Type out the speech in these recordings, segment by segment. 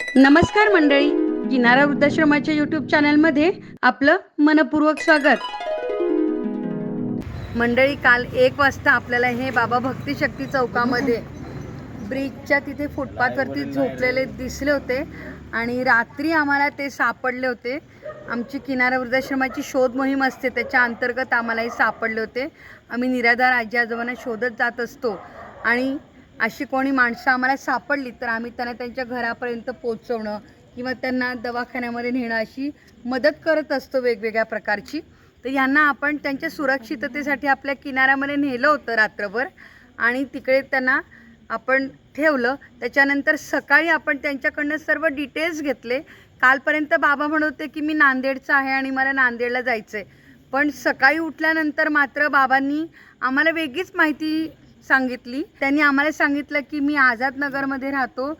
नमस्कार मंडळी किनारा वृद्धाश्रमाच्या युट्यूब चॅनलमध्ये आपलं मनपूर्वक स्वागत. मंडळी काल एक वाजता आपल्याला हे बाबा भक्तिशक्ती चौकामध्ये ब्रिजच्या तिथे फुटपाथवरती झोपलेले दिसले होते आणि रात्री आम्हाला ते सापडले होते. आमची किनारा वृद्धाश्रमाची शोध मोहीम असते त्याच्या अंतर्गत आम्हाला हे सापडले होते. आम्ही निराधार आजी आजोबांना शोधत जात असतो आणि अशी कोणी माणसं आम्हाला सापडली तर आम्ही त्यांना त्यांच्या घरापर्यंत पोचवणं किंवा त्यांना दवाखान्यामध्ये नेणं अशी मदत करत असतो वेगवेगळ्या प्रकारची. तर यांना आपण त्यांच्या सुरक्षिततेसाठी आपल्या किनाऱ्यामध्ये नेलं होतं रात्रभर आणि तिकडे त्यांना आपण ठेवलं. त्याच्यानंतर सकाळी आपण त्यांच्याकडनं सर्व डिटेल्स घेतले. कालपर्यंत बाबा म्हणत होते की मी नांदेडचा आहे आणि मला नांदेडला जायचं आहे पण सकाळी उठल्यानंतर मात्र बाबांनी आम्हाला वेगळीच माहिती सांगितली. त्यांनी आम्हाला सांगितलं की मी आझादनगरमध्ये राहतो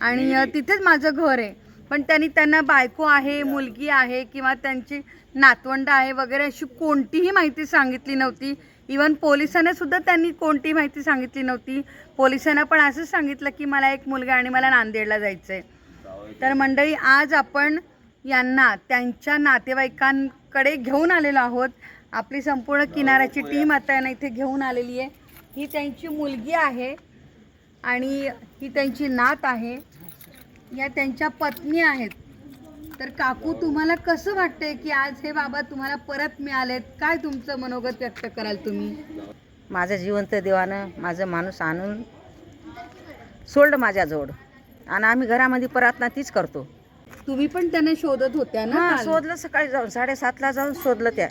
आणि तिथेच माझं घर आहे. पण त्यांनी त्यांना बायको आहे मुलगी आहे किंवा त्यांची नातवंड आहे वगैरे अशी कोणतीही माहिती सांगितली नव्हती. इवन पोलिसांना सुद्धा त्यांनी कोणतीही माहिती सांगितली नव्हती. पोलिसांना पण असंच सांगितलं की मला एक मुलगा आणि मला नांदेडला जायचं आहे तर मंडळी आज आपण यांना त्यांच्या नातेवाईकांकडे घेऊन आलेलो आहोत. आपली संपूर्ण किनाऱ्याची टीम आता यांना इथे घेऊन आलेली आहे. ही त्यांची मुलगी आहे आणि ही त्यांची नात आहे. या त्यांच्या पत्नी आहेत. तर काकू तुम्हाला कसं वाटतंय की आज हे बाबा तुम्हाला परत मिळालेत? काय तुमचं मनोगत व्यक्त कराल तुम्ही? माझं जिवंत देवानं माझं माणूस आणून सोडलं माझ्याजवळ. आणि आम्ही घरामध्ये प्रार्थना तीच करतो. तुम्ही पण त्यांना शोधत होत्या ना हा काल? शोधलं सकाळी जाऊन साडेसातला जाऊन शोधलं त्या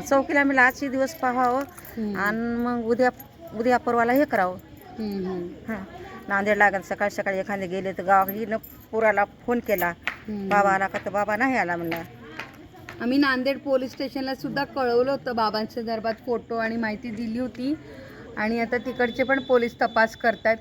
चौकीला मी आजचे दिवस पाहावं हम्म. आणि मग उद्या उद्या परवाला हे करावं हम्म, हम्म. हां नांदेड लागेल सकाळी सकाळी एखादे गेले तर गावाकडे पुराला फोन केला हम्म. बाबा आला का तर बाबा नाही आला म्हणला आम्ही नांदेड पोलीस स्टेशनला सुद्धा कळवलं होतं बाबांच्या संदर्भात फोटो आणि माहिती दिली होती आणि आता तिकडचे पण पोलीस तपास करतात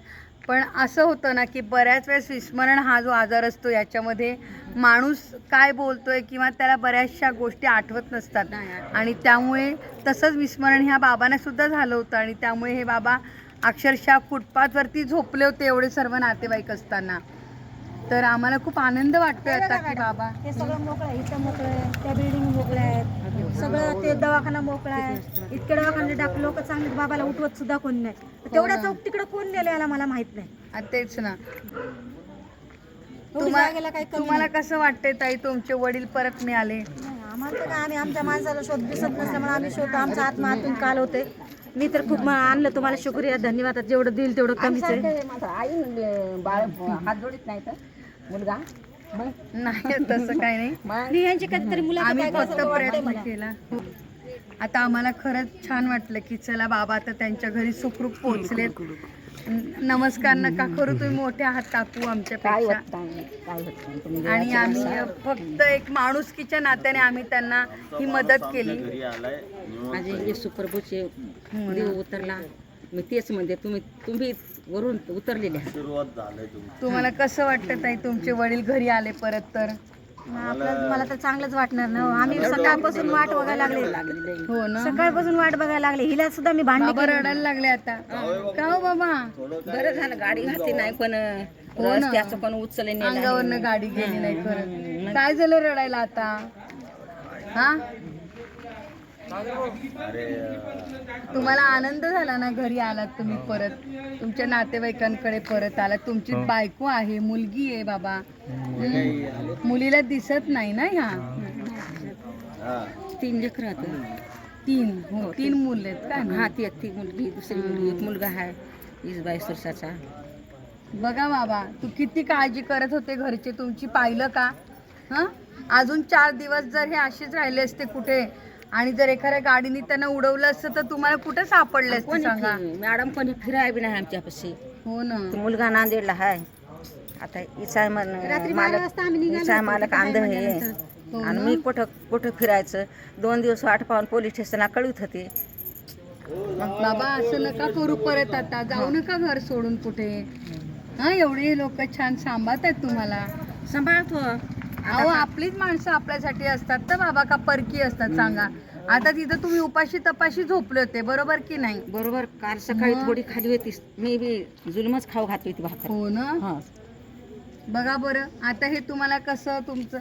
पण असं होतं ना की बऱ्याच वेळेस विस्मरण हा जो आजार असतो याच्यामध्ये माणूस काय बोलतोय किंवा त्याला बऱ्याचशा गोष्टी आठवत नसतात. आणि त्यामुळे तसंच विस्मरण ह्या बाबांना सुद्धा झालं होतं आणि त्यामुळे हे बाबा अक्षरशः फुटपाथवरती झोपले होते एवढे सर्व नातेवाईक असताना. तर आम्हाला खूप आनंद वाटतोय आता की बाबा हे सगळं मोकळं इथं मोकळं त्या बिल्डिंग मोकळ्या आहेत. सगळं ते दवाखाना मोकळा आहे. इतके दवाखाने डॉक्टर लोक चांगले बाबाला उठवत सुद्धा कोण नाही. तेवढ्या चौक तिकडे कोण नेलं याला मला माहीत नाही. आ, तेच ना. एवढी तुम्हा- जागेला काही कमी तुम्हाला कसं वाटतंय ताई? तुमचे वडील परत मिळाले. नाही. आम्हाला तर काय आम्ही आमच्या माणसाला शोध दिसत नसल्यामुळे आम्ही शोधतो. आमचा आत्मा आतून काल होते. मी तर खूप म- आणलं तुम्हाला शुक्रिया धन्यवाद. जेवढं देईल तेवढं कमीच आहे. माझा. आई बाळ हात जोडीत नाही तर मुलगा. नाही तसं काही नाही. यांची कधीतरी आम्ही फक्त प्रयत्न. केला. आता आम्हाला खरंच छान वाटलं की चला बाबा आता त्यांच्या घरी सुखरूप पोहोचलेत. नमस्कार नका करू तुम्ही मोठे आहात काकू काय आमच्यापेक्षा आणि आम्ही फक्त एक माणुसकीच्या नात्याने आम्ही त्यांना ही मदत केली. माझे सुप्रभूचे हो. देव उतरला. मी तेच म्हणते तुम्ही तुम्ही वरून उतरलेले आहात. तुम्हाला कसं वाटतं ताई तुमचे वडील घरी आले परत तर? मला तर चांगलंच वाटणार ना हो. आम्ही सकाळपासून वाट बघायला लागले. लागलेले आहे. हो ना. सकाळपासून वाट बघायला लागले. हिला सुद्धा मी भांडण बाबा रडायला लागले आता. का हो बाबा? बरं झालं गाडी घातली नाही पण हो ना. रस्त्याचं पण उचलले नाही. अंगावरनं गाडी गेली नाही खरं काय झालं रडायला आता? हा? तुम्हाला आनंद झाला ना घरी आलात तुम्ही परत? तुमच्या नातेवाईकांकडे परत आलात. तुमची बायको आहे मुलगी आहे बाबा. मुलीला दिसत नाही ना ह्या? तीन लेकर आहेत तीन. हो तीन मुलं आहेत का? हा ती ती मुलगी दुसरी मुलगी एक मुलगा आहे वीस बावीस वर्षाचा. बघा बाबा तू किती काळजी करत होते घरचे. तुमची पाहिलं का? हं? अजून चार दिवस जर हे असेच राहिले असते कुठे आणि जर एखाद्या गाडीने त्यांना उडवलं असतं तर तुम्हाला कुठे सापडले असते सांगा. मॅडम कोणी फिराय बी नाही आमच्यापाशी. हो ना. तो मुलगा नांदेडला आहे आता रात्री बारा मालक वाजता आम्ही निघालो इचा होतो. मालक अंध म्हणल्यानंतर. हो आणि? मी कुठं कुठं फिरायचं? दोन दिवस वाट पाहून पोलीस स्टेशनला कळवत होते. बाबा असं नका करू परत आता. जाऊ नका घर सोडून कुठे. हा एवढे लोक छान सांभाळतात तुम्हाला. सांभाळतो. अहो आपलीच माणसं आपल्यासाठी असतात तर बाबा का परकी असतात सांगा. आता तिथं तुम्ही उपाशी तपाशी झोपले होते बरोबर की नाही? बरोबर. काल सकाळी मग? थोडी खाली होती मी बी जुलमच खाऊ घातली होती भाकर. हो ना? हा. बघा बरं आता हे तुम्हाला कसं तुमचं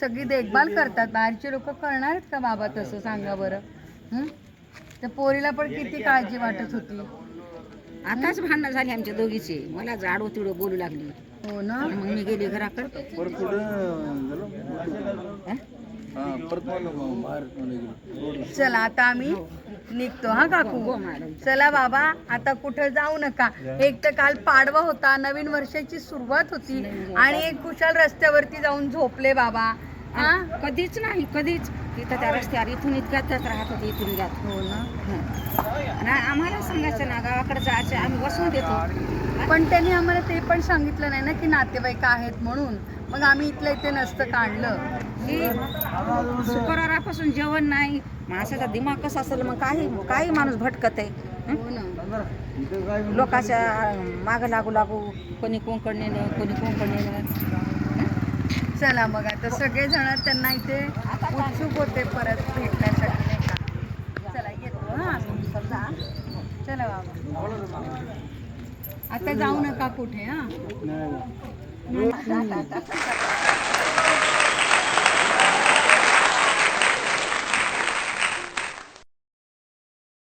सगळी देखभाल करतात? बाहेरचे लोक करणार आहेत का बाबा तसं सांगा बरं? हं? त्या पोरीला पण किती काळजी वाटत होती. आताच भांडणं झाली आमच्या दोघीची. मला जाडो तिडो बोलू लागली. हो ना? मग मी गेली घराकडे. परत हं? हा चला आता आम्ही निघतो हा काकू? हो चला बाबा आता कुठं जाऊ नका. एक तर काल पाडवा होता नवीन वर्षाची सुरुवात होती आणि एक कुशाल रस्त्यावरती जाऊन झोपले बाबा. हा कधीच नाही कधीच. तिथं त्या रस्त्यावर इथून इतक्यात राहत होते इथून जात. हो ना. आम्हाला सांगायचं ना गावाकडे जायचं आम्ही बसून देतो. पण त्यांनी आम्हाला ते पण सांगितलं नाही ना की नातेवाईक आहेत म्हणून. मग आम्ही इथलं इथे नसतं काढलं. की शुक्रवारापासून जेवण नाही. माणसाचा दिमाग कसा असेल मग काही काही माणूस भटकत आहे. हं? लोकाच्या मागं लागू लागू कोणी कोंकण नेणं कोणी कोंकण नेणं चला मग आता सगळेजण त्यांना इथे उत्सुक होते परत भेटण्यासाठी नाही का चला येतो हा आम्ही. चला बाबा आता जाऊ नका कुठे हा.